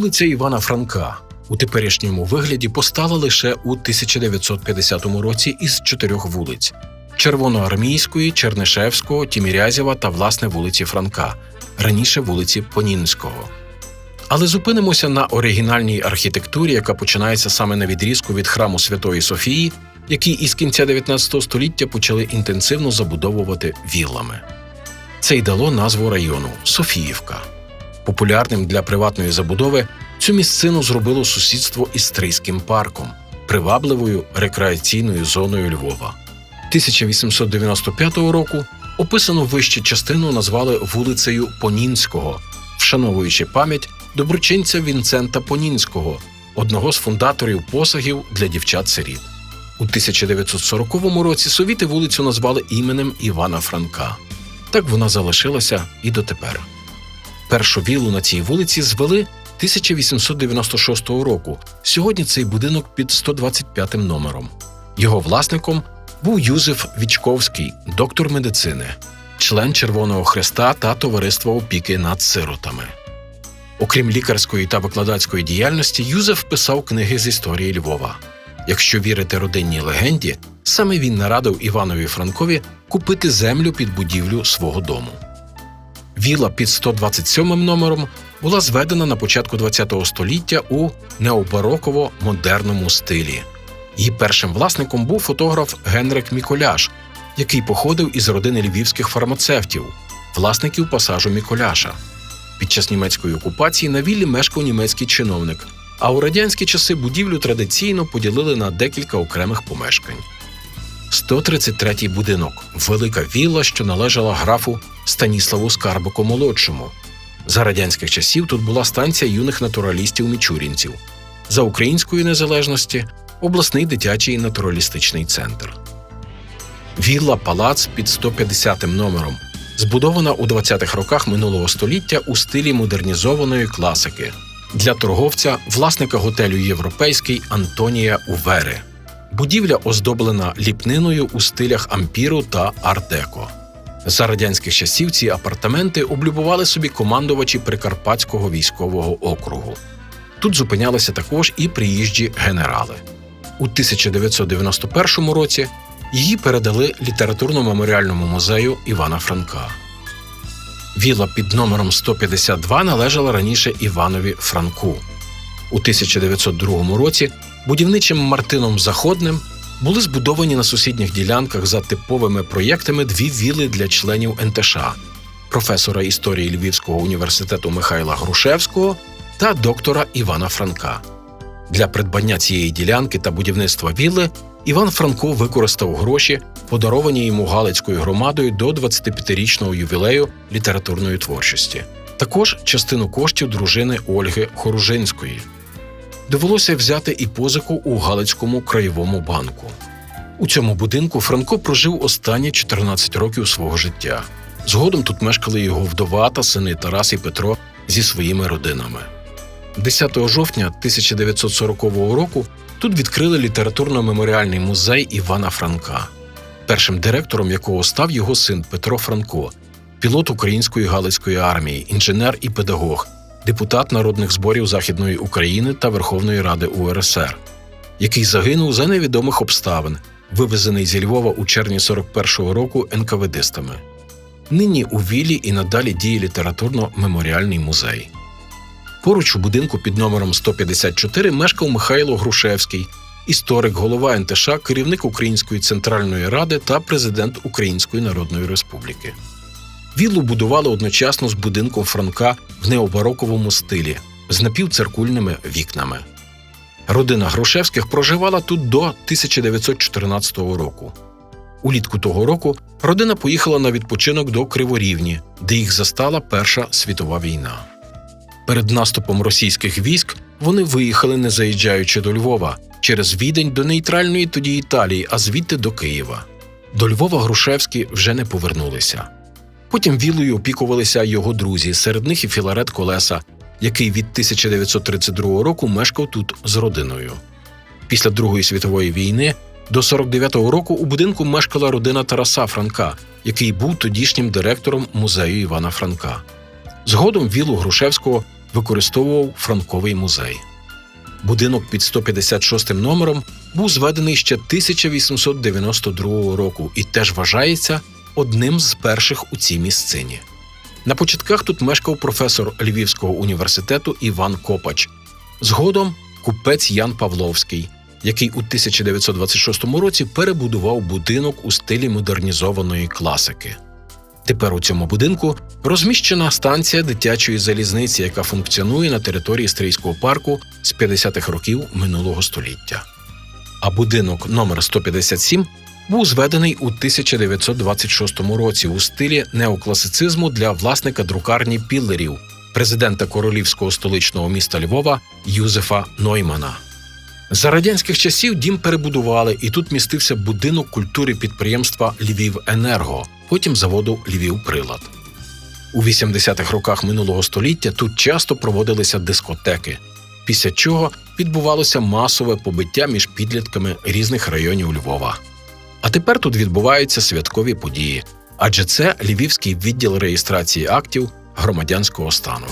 Вулиця Івана Франка у теперішньому вигляді постала лише у 1950 році із чотирьох вулиць: Червоноармійської, Чернишевського, Тімірязєва та власне вулиці Франка, раніше вулиці Понінського. Але зупинимося на оригінальній архітектурі, яка починається саме на відрізку від храму Святої Софії, який із кінця 19 століття почали інтенсивно забудовувати віллами. Це й дало назву району Софіївка. Популярним для приватної забудови цю місцину зробило сусідство із Стрийським парком, привабливою рекреаційною зоною Львова. 1895 року описану вище частину назвали вулицею Понінського, вшановуючи пам'ять доброчинця Вінцента Понінського, одного з фундаторів посагів для дівчат-сиріт. У 1940 році совіти вулицю назвали іменем Івана Франка. Так вона залишилася і дотепер. Першу віллу на цій вулиці звели 1896 року. Сьогодні цей будинок під 125 номером. Його власником був Юзеф Вічковський, доктор медицини, член Червоного Хреста та Товариства опіки над сиротами. Окрім лікарської та викладацької діяльності, Юзеф писав книги з історії Львова. Якщо вірити родинній легенді, саме він нарадив Іванові Франкові купити землю під будівлю свого дому. Віла під 127 номером була зведена на початку ХХ століття у необароково-модерному стилі. Її першим власником був фотограф Генрик Міколяш, який походив із родини львівських фармацевтів, власників пасажу Міколяша. Під час німецької окупації на віллі мешкав німецький чиновник, а у радянські часи будівлю традиційно поділили на декілька окремих помешкань. 133-й будинок велика вілла, що належала графу Станіславу Скарбику молодшому. За радянських часів тут була станція юних натуралістів мічурінців. За української незалежності обласний дитячий натуралістичний центр. Вілла Палац під 150 номером, збудована у 20-х роках минулого століття у стилі модернізованої класики для торговця, власника готелю Європейський Антонія Увери. Будівля оздоблена ліпниною у стилях ампіру та ар-деко. За радянських часів ці апартаменти облюбували собі командувачі Прикарпатського військового округу. Тут зупинялися також і приїжджі генерали. У 1991 році її передали літературно-меморіальному музею Івана Франка. Віла під номером 152 належала раніше Іванові Франку. У 1902 році будівничим Мартином Заходним були збудовані на сусідніх ділянках за типовими проєктами дві віли для членів НТШ професора історії Львівського університету Михайла Грушевського та доктора Івана Франка. Для придбання цієї ділянки та будівництва вілли Іван Франко використав гроші, подаровані йому Галицькою громадою до 25-річного ювілею літературної творчості. Також частину коштів дружини Ольги Хоружинської. Довелося взяти і позику у Галицькому краєвому банку. У цьому будинку Франко прожив останні 14 років свого життя. Згодом тут мешкали його вдова та сини Тарас і Петро зі своїми родинами. 10 жовтня 1940 року тут відкрили літературно-меморіальний музей Івана Франка, першим директором якого став його син Петро Франко, пілот Української Галицької армії, інженер і педагог, депутат народних зборів Західної України та Верховної Ради УРСР, який загинув за невідомих обставин, вивезений зі Львова у червні 41-го року НКВДистами. Нині у Віллі і надалі діє літературно-меморіальний музей. Поруч у будинку під номером 154 мешкав Михайло Грушевський, історик, голова НТШ, керівник Української центральної ради та президент Української Народної Республіки. Віллу будували одночасно з будинком Франка в необароковому стилі з напівциркульними вікнами. Родина Грушевських проживала тут до 1914 року. Улітку того року родина поїхала на відпочинок до Криворівні, де їх застала Перша світова війна. Перед наступом російських військ вони виїхали, не заїжджаючи до Львова, через Відень до нейтральної тоді Італії, а звідти до Києва. До Львова Грушевські вже не повернулися. Потім вілою опікувалися його друзі, серед них і Філарет Колеса, який від 1932 року мешкав тут з родиною. Після Другої світової війни до 49-го року у будинку мешкала родина Тараса Франка, який був тодішнім директором музею Івана Франка. Згодом вілу Грушевського використовував Франковий музей. Будинок під 156 номером був зведений ще 1892 року і теж вважається одним з перших у цій місцині. На початках тут мешкав професор Львівського університету Іван Копач, згодом купець Ян Павловський, який у 1926 році перебудував будинок у стилі модернізованої класики. Тепер у цьому будинку розміщена станція дитячої залізниці, яка функціонує на території Стрийського парку з 50-х років минулого століття. А будинок номер 157 був зведений у 1926 році у стилі неокласицизму для власника друкарні піллерів, президента королівського столичного міста Львова Юзефа Ноймана. За радянських часів дім перебудували, і тут містився будинок культури підприємства Львівенерго, потім заводу Львівприлад. У 80-х роках минулого століття тут часто проводилися дискотеки, після чого відбувалося масове побиття між підлітками різних районів Львова. А тепер тут відбуваються святкові події, адже це Львівський відділ реєстрації актів громадянського стану.